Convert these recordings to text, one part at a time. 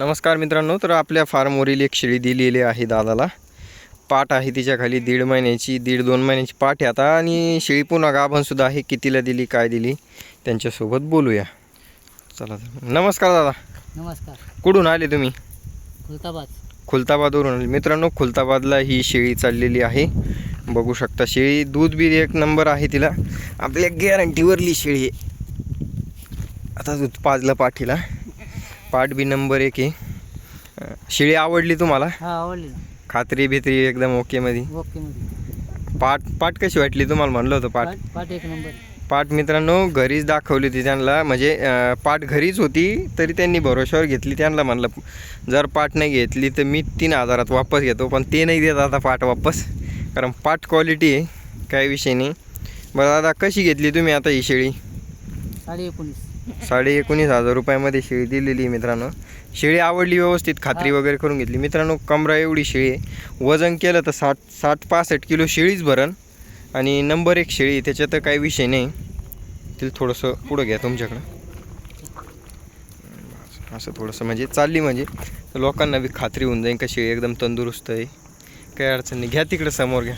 नमस्कार मित्रांनो तर आपल्या फार्मवरील एक शेळी दिलेली आहे दादाला. पाट आहे तिच्या खाली दीड महिन्याची दीड दोन महिन्याची पाट आहे आता आणि शेळी पुन्हा गाभणसुद्धा आहे. कितीला दिली काय दिली त्यांच्यासोबत बोलूया. चला तर. नमस्कार दादा. नमस्कार. कुठून आले तुम्ही? खुलताबाद. खुलताबादवरून आले. मित्रांनो खुलताबादला ही शेळी चाललेली आहे. बघू शकता शेळी दूध बी एक नंबर आहे तिला. आपल्या गॅरंटीवरली शेळी आहे. आता दूध पाजलं पाठीला. पाठ बी नंबर एक आहे. शेळी आवडली तुम्हाला? हा आवडली खात्री बित्री एकदम ओके मध्ये. पाट पाट कशी वाटली तुम्हाला? म्हणलं होतं पाट पाट पाट एक नंबर. पाट मित्रांनो घरीच दाखवली होती त्यांना. म्हणजे अं, पाट घरीच होती तरी त्यांनी भरोश्यावर घेतली. त्यांना म्हणलं जर पाट नाही घेतली तर मी तीन हजारात वापस घेतो. पण ते नाही देत आता पाट वापस. कारण पाट क्वालिटी आहे काही विषय नाही. बरं दादा कशी घेतली तुम्ही आता ही शेळी? साडे एकोणीस. साडे एकोणीस हजार रुपयामध्ये शेळी दिलेली मित्रांनो. शेळी आवडली व्यवस्थित खात्री वगैरे करून घेतली. मित्रांनो कमरा एवढी शेळी आहे. वजन केलं तर साठ साठ पासष्ट किलो शेळीच भरण. आणि नंबर एक शेळी त्याच्यात तर काही विषय नाही. तिला थोडंसं पुढं घ्या तुमच्याकडं. असं थोडंसं म्हणजे चालली म्हणजे. लोकांना बी खात्री होऊन जाईल का शेळी एकदम तंदुरुस्त आहे. काही अडचण नाही. घ्या तिकडं समोर घ्या.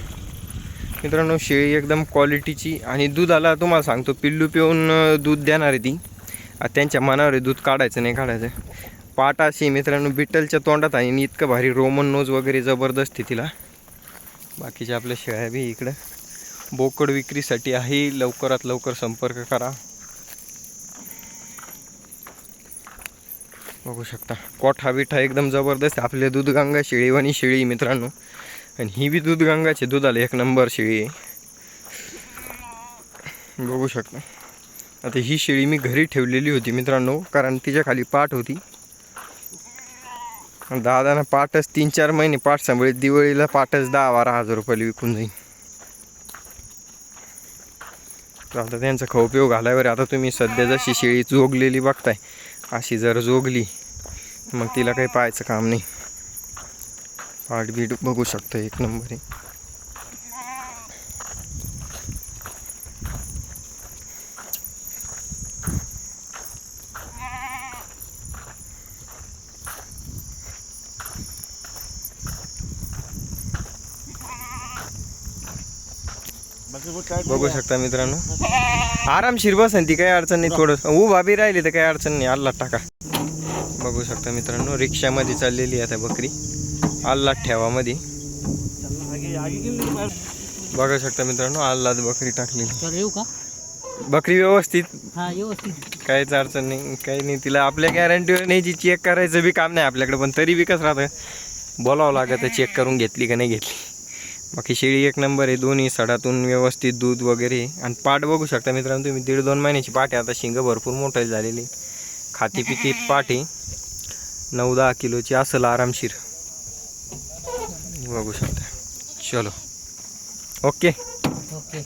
मित्रांनो शेळी एकदम क्वालिटीची आणि दुधाला तुम्हाला सांगतो पिल्लू पिऊन दूध देणार आहे ती. त्यांच्या मनावर दूध काढायचं नाही काढायचं. पाटाशी मित्रांनो बिटलच्या तोंडात आहे. आणि इतकं भारी रोमन नोज वगैरे जबरदस्त आहे तिला. बाकीच्या आपल्या शेळ्या बी इकडं. बोकड विक्रीसाठी आहे. लवकरात लवकर संपर्क करा. बघू शकता. कोठा बिठा एकदम जबरदस्त आपले आपल्या दूधगंगा शेळीवाणी शेळी मित्रांनो. आणि ही बी दूधगंगाची दुधाला एक नंबर शेळी आहे. बघू शकता. आता ही शेळी मी घरी ठेवलेली होती मित्रांनो कारण तिच्या खाली पाठ होती. दादानं पाठच तीन चार महिने पाठ सांभाळीत दिवाळीला पाठच दहा बारा हजार रुपयाला विकून जाईल तर आता त्यांचा खवपीव घालावर आता तुम्ही सध्या जशी शेळी जोगलेली बघताय अशी जर जोगली मग तिला काही पाहायचं काम नाही. पाठ बीट बघू शकतं एक नंबर आहे बघू शकता मित्रांनो. आरामशीर बसन ती काही अडचण नाही थोडं. उभा बी राहिली तर काही अडचण नाही आल्ला टाका. बघू शकता मित्रांनो रिक्षामध्ये चाललेली आहे आता बकरी. आल्ला ठेवामध्ये बघू शकता मित्रांनो आल्लाद बकरी टाकलेली. बकरी व्यवस्थित. हा व्यवस्थित. काहीच अडचण नाही काही नाही. तिला आपल्या गॅरंटीवर नाही जी चेक करायचं बी काम नाही आपल्याकडे पण तरी बी कसं राहतं बोलावं लागतं चेक करून घेतली का नाही घेतली. बाकी शेळी एक नंबर आहे दोन्ही सडातून व्यवस्थित दूध वगैरे. आणि पाट बघू शकता मित्रांनो तुम्ही दीड दोन महिन्याची पाट आहे. आता शिंग भरपूर मोठं झालेली. खाती पिती पाट आहे. नऊ दहा किलोची असेल आरामशीर. बघू शकता. चलो. ओके. ओके.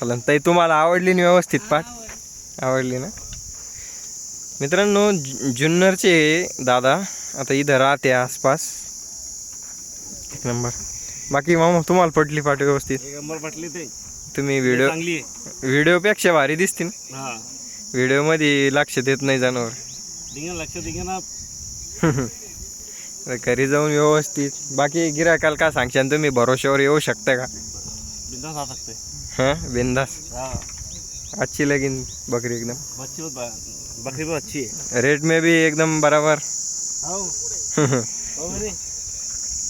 चालेल ताई तुम्हाला आवडली ना व्यवस्थित पाठ आवडली ना? मित्रांनो जुन्नरचे दादा आता इथं राहते आसपास. एक नंबर. बाकी मामा तुम्हाला पटली पाठ व्यवस्थित? एक नंबर पटली ते. तुम्ही व्हिडिओ चांगली आहे. व्हिडिओपेक्षा भारी दिसते ना? हा. व्हिडिओमध्ये लक्ष देत नाही जनावर. लक्ष ना. घरी जाऊन व्यवस्थित. बाकी गिरायकाला काय सांगशान तुम्ही भरोश्यावर येऊ शकता का? बिंदास आ सकते हां? बिंदास? हाँ. अच्छी लगीन बकरी एकदम. बच्ची बहुत बा- बकरी बहुत अच्छी है रेट में भी एकदम बराबर. आओ हो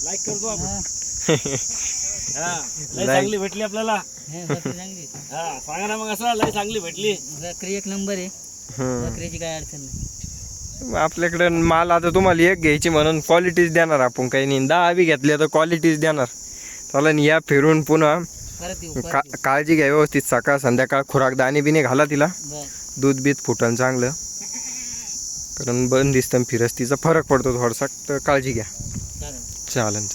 लाईक करतो आपण. हा लय. चांगली भेटली आपल्याला. हे चांगली. हा सांगा ना मग असं लय चांगली भेटली. बकरी एक नंबर आहे. हम्म. बकरीची काय अडचण नाही. आपल्याकडे माल आता तुम्हाला एक घ्यायची म्हणून क्वालिटीज देणार आपण. काही नाही दहा बी घेतल्या तर क्वालिटीज देणार. चालेल या फिरून पुन्हा परत येऊ का परत येऊ. काळजी घ्या व्यवस्थित. सकाळ संध्याकाळ खुराक दाणे बिणे घाला तिला. दूध बीत फुटन चांगलं. कारण बंदिस्त फिरस्तीचा फरक पडतो थोडासा. तर काळजी घ्या. चालेल. चालेल.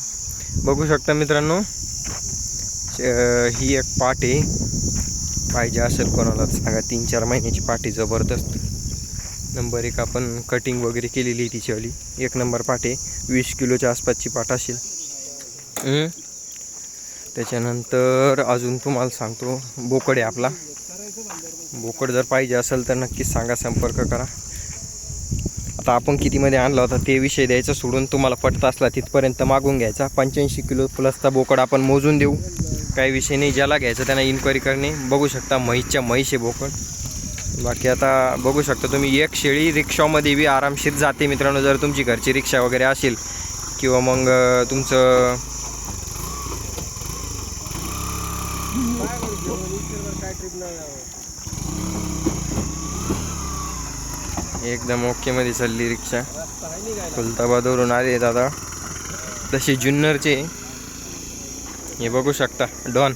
बघू शकता मित्रांनो च- ही एक पाट आहे. पाहिजे असेल कोणाला तर सांगा तीन चार महिन्याची पाटी जबरदस्त. नंबर एक आपण कटिंग वगैरे केलेली आहे तिच्यावाली. एक नंबर पाट वीस किलोच्या आसपासची पाट असेल. त्याच्यानंतर अजून तुम्हाला सांगतो बोकड आहे आपला. बोकड जर पाहिजे असेल तर नक्कीच सांगा संपर्क करा. आता आपण कितीमध्ये आणला होता ते विषय द्यायचा सोडून तुम्हाला पटत असला तिथपर्यंत मागून घ्यायचा. पंच्याऐंशी किलो प्लसचा बोकड आपण मोजून देऊ. काही विषय नाही ज्याला घ्यायचा त्यांना इन्क्वायरी करणे. बघू शकता म्हैसच्या म्हैस आहे बोकड. बाकी आता बघू शकता तुम्ही एक शेळी रिक्षामध्ये बी आरामशीर जाते मित्रांनो. जर तुमची घरची रिक्षा वगैरे असेल किंवा मग तुमचं काय एकदम ओकेमध्ये चालली रिक्षा. रस्ता आहे खुलताबादवरून आले दादा तशी जुन्नरचे. हे बघू शकता डॉन.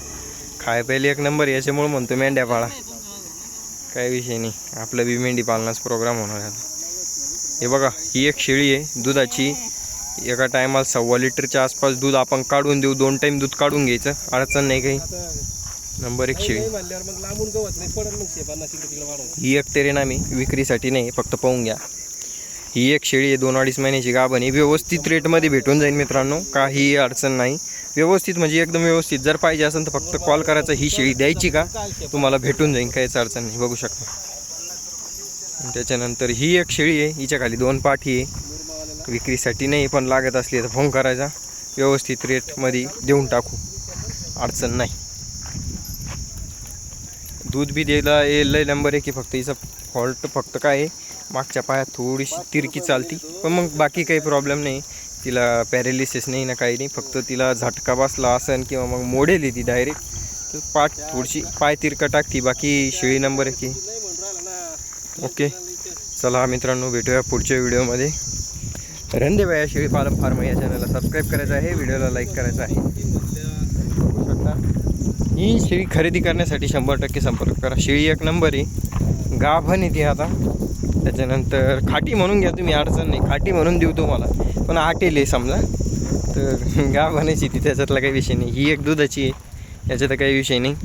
खाय पहिले एक नंबर याच्यामुळे म्हणतो मेंढ्या पाळा. काय विषय नाही. आपलं बी मेंढी पालनाचा प्रोग्राम होणार आहे आता. हे बघा ही एक शेळी आहे दुधाची. एका टायमाला सव्वा लिटरच्या आसपास दूध आपण काढून देऊ. दोन टाईम दूध काढून घ्यायचं. अडचण नाही काही. नंबर एक शेळी नाही म्हणल्यावर मग लांबून गवत नाही पडत मग शे पन्नास इकडे तिकडे वाढवत ही एक तेरेनामी विक्रीसाठी नाही फक्त पाहून घ्या. ही एक शेळी आहे दोन अडीच महिन्याची गाभण ही व्यवस्थित रेटमध्ये भेटून जाईल मित्रांनो काही अडचण नाही. व्यवस्थित म्हणजे एकदम व्यवस्थित. जर पाहिजे असेल तर फक्त कॉल करायचा ही शेळी द्यायची का? तुम्हाला भेटून जाईल काहीच अडचण नाही बघू शकता. त्याच्यानंतर ही एक शेळी आहे हिच्या खाली दोन पाठी आहे. विक्रीसाठी नाही पण लागत असली तर फोन करायचा. व्यवस्थित रेटमध्ये देऊन टाकू. अडचण नाही. दूध बी द्यायला ये लय नंबर आहे की फक्त. हिचा फॉल्ट फक्त काय आहे? मागच्या पायात थोडीशी तिरकी चालती. पण मग बाकी काही प्रॉब्लेम नाही. तिला पॅरेलिसिस नाही ना काही नाही. फक्त तिला झटका बसला असन किंवा मग मोडेल ती डायरेक्ट तर पाठ थोडीशी पाय तिरका टाकती. बाकी शेळी नंबर आहे. की ओके चला मित्रांनो भेटूया पुढच्या व्हिडिओमध्ये रणदेवा शेळी पालन फार्म या चॅनलला सबस्क्राईब करायचं आहे. व्हिडिओला लाईक करायचं आहे. ही शेळी खरेदी करण्यासाठी शंभर टक्के संपर्क करा. शेळी एक नंबर आहे. गाभण येते आता. त्याच्यानंतर खाटी म्हणून घ्या तुम्ही अडचण नाही. खाटी म्हणून देऊ तुम्हाला. पण आटेल आहे समजा. तर गाभणाची ती त्याच्यातला काही विषय नाही. ही एक दुधाची आहे. याच्यात काही विषय नाही.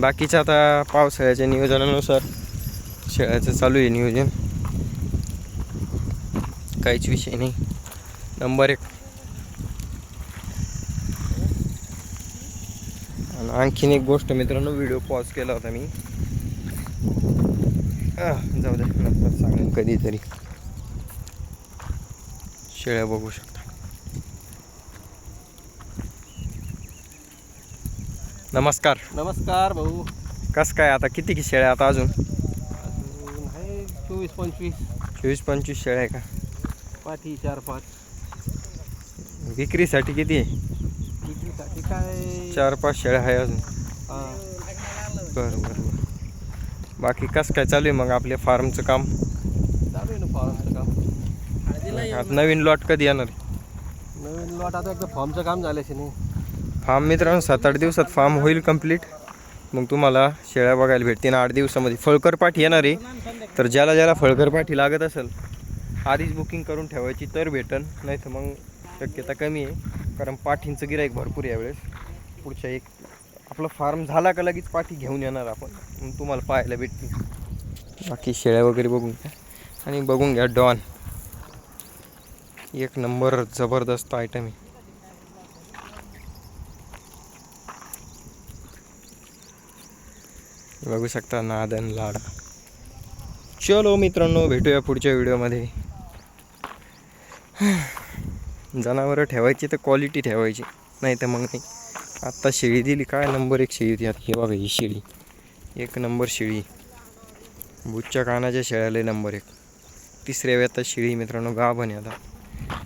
बाकीचं आता पावसाळ्याच्या नियोजनानुसार शेळ्याचं चालू आहे नियोजन. काहीच विषय नाही. नंबर एक. आणि आणखीन एक गोष्ट मित्रांनो व्हिडिओ पॉज केला होता मी. जाऊ दे नंतर सांगेन कधीतरी. शेळ्या बघू शकता. नमस्कार. नमस्कार भाऊ. कसं काय आता किती की शेळ्या आता अजून? आहे चोवीस पंचवीस. चोवीस पंचवीस शेळ्या आहे का? पाठी चार पाच. विक्रीसाठी किती आहे? काय? चार पाच शेळ्या आहे अजून. हा. बरं बरं बरं. बाकी कसं काय चालू आहे मग आपल्या फार्मचं काम? चालू आहे ना फॉर्मचं काम. आता नवीन लॉट कधी येणार नवीन लॉट आता एकदा फॉर्मचं काम झाल्याशी नाही फार्म मित्रांनो सात आठ दिवसात फार्म होईल कंप्लीट मग तुम्हाला शेळ्या बघायला भेटतील. आठ दिवसामध्ये फळकर पाठी येणार आहे. तर ज्याला ज्याला फळकर पाठी लागत असेल आधीच बुकिंग करून ठेवायची तर भेटन. नाही तर मग शक्यता कमी आहे. कारण पाठींचं गिराईक भरपूर यावेळेस. पुढच्या एक आपला फार्म झाला का लगेच पाठी घेऊन येणार आपण. तुम्हाला पाहायला भेटतील. बाकी शेळ्या वगैरे बघून घ्या. आणि बघून घ्या डॉन एक नंबर जबरदस्त आयटम आहे. बघू शकता नादन लाडा. चलो मित्रांनो भेटूया पुढच्या व्हिडिओमध्ये जनावरं ठेवायची तर क्वालिटी ठेवायची नाही तर मग नाही. आत्ता शेळी दिली काय नंबर एक शेळी होती? आता हे बघा ही शेळी. एक नंबर शेळी. बुच्च्या कानाच्या शेळ्याला नंबर एक. तिसऱ्या वेळात शेळी मित्रांनो गा बने आता.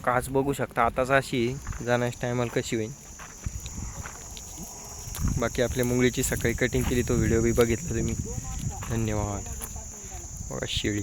काच बघू शकता आताच अशी आहे. जाण्याच्या टायमाला कशी होईल. बाकी आपल्या मुंगळीची सकाळी कटिंग केली तो व्हिडिओ बी बघितला तुम्ही. धन्यवाद. बघा शेळी.